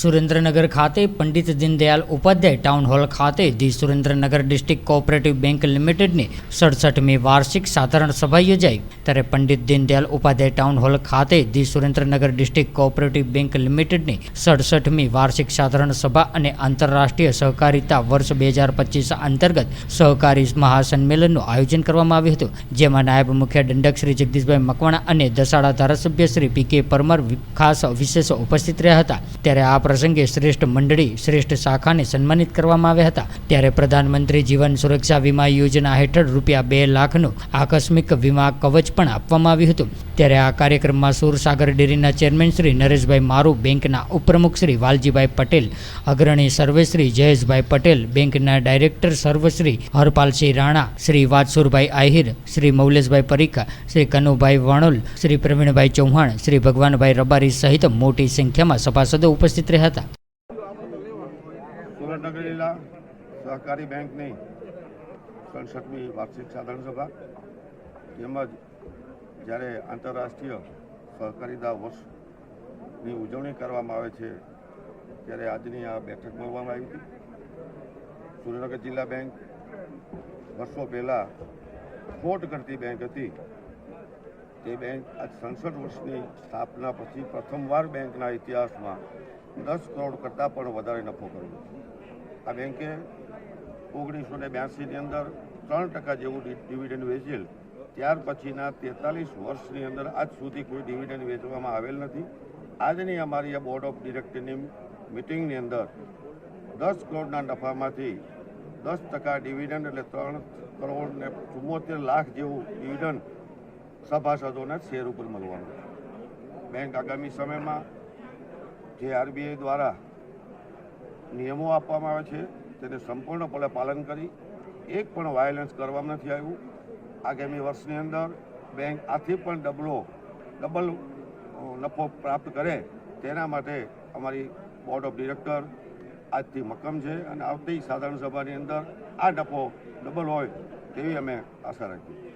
સુરેન્દ્રનગર ખાતે Pandit Deendayal Upadhyay town hall ખાતે the Surendranagar district cooperative bank લિમિટેડની સડસઠમી વાર્ષિક સાધારણ સભા યોજાઈ. ત્યારે પંડિત દીનદયાલ ઉપાધ્યાય ટાઉન હોલ ખાતે the Surendranagar district cooperative bank લિમિટેડની સડસઠમી વાર્ષિક સાધારણ સભા અને આંતરરાષ્ટ્રીય સહકારિતા વર્ષ બે હજાર પચીસ અંતર્ગત સહકારી મહાસંમેલનનું આયોજન કરવામાં આવ્યું હતું, જેમાં નાયબ મુખ્ય દંડક શ્રી જગદીશભાઈ મકવાણા અને દસાડા ધારાસભ્ય શ્રી પી કે પરમાર ખાસ વિશેષ ઉપસ્થિત રહ્યા હતા. ત્યારે આ પ્રસંગે શ્રેષ્ઠ મંડળી, શ્રેષ્ઠ શાખાને સન્માનિત કરવામાં આવ્યા હતા. ત્યારે પ્રધાનમંત્રી જીવન સુરક્ષા વીમા યોજના હેઠળ રૂપિયા બે લાખનું આકસ્મિક વીમા કવચ પણ આપવામાં આવ્યું હતું. ત્યારે આ કાર્યક્રમમાં સુરસાગર ડેરીના ચેરમેન શ્રી નરેશભાઈ મારુ, બેંકના ઉપપ્રમુખ શ્રી વાલજીભાઈ પટેલ, અગ્રણી સર્વેશ્રી જયેશભાઈ પટેલ, બેંકના ડાયરેક્ટર સર્વશ્રી હરપાલસિંહ રાણા, શ્રી વાતસુરભાઈ આહિર, શ્રી મૌલેશભાઈ પરીખા, શ્રી કનુભાઈ વણોલ, શ્રી પ્રવીણભાઈ ચૌહાણ, શ્રી ભગવાનભાઈ રબારી સહિત મોટી સંખ્યામાં સભાસદો ઉપસ્થિત રહ્યા. હતા. સુરતનગર જિલ્લા સહકારી બેંકની સડસઠમી વાર્ષિક સાધારણ સભા તેમજ જ્યારે આંતરરાષ્ટ્રીય સહકારીતા વર્ષની ઉજવણી કરવામાં આવે છે ત્યારે આજની આ બેઠક મળવામાં આવી હતી. સુરેન્દ્રનગર જિલ્લા બેંક વર્ષો પહેલાં ખોટ કરતી બેંક હતી. તે બેંક આજ સડસઠ વર્ષની સ્થાપના પછી પ્રથમવાર બેંકના ઇતિહાસમાં દસ કરોડ કરતાં પણ વધારે નફો કર્યો આ બેંકે ઓગણીસો ને બ્યાસીની અંદર ત્રણ ટકા જેવું ડિવિડન્ડ વેચેલ. ત્યાર પછીના તેતાલીસ વર્ષની અંદર આજ સુધી કોઈ ડિવિડન્ડ વેચવામાં આવેલ નથી. આજની અમારી આ બોર્ડ ઓફ ડિરેક્ટરની મિટિંગની અંદર દસ કરોડના નફામાંથી દસ ટકા ડિવિડન્ડ એટલે ત્રણ કરોડ ને ચુમ્મોતેર લાખ જેવું ડિવિડન્ડ સભાસદોના શેર ઉપર મળવાનું બેંક આગામી સમયમાં જે આરબીઆઈ દ્વારા નિયમો આપવામાં આવે છે, તેને સંપૂર્ણપણે પાલન કરી. એક પણ વાયોલન્સ કરવામાં નથી આવ્યું. આગામી વર્ષની અંદર બેંક આથી પણ ડબલો, ડબલ નફો પ્રાપ્ત કરે તેના માટે અમારી બોર્ડ ઓફ ડિરેક્ટર આજથી મક્કમ છે અને આવતી સાધારણ સભાની અંદર આ નફો ડબલ હોય તેવી અમે આશા રાખીએ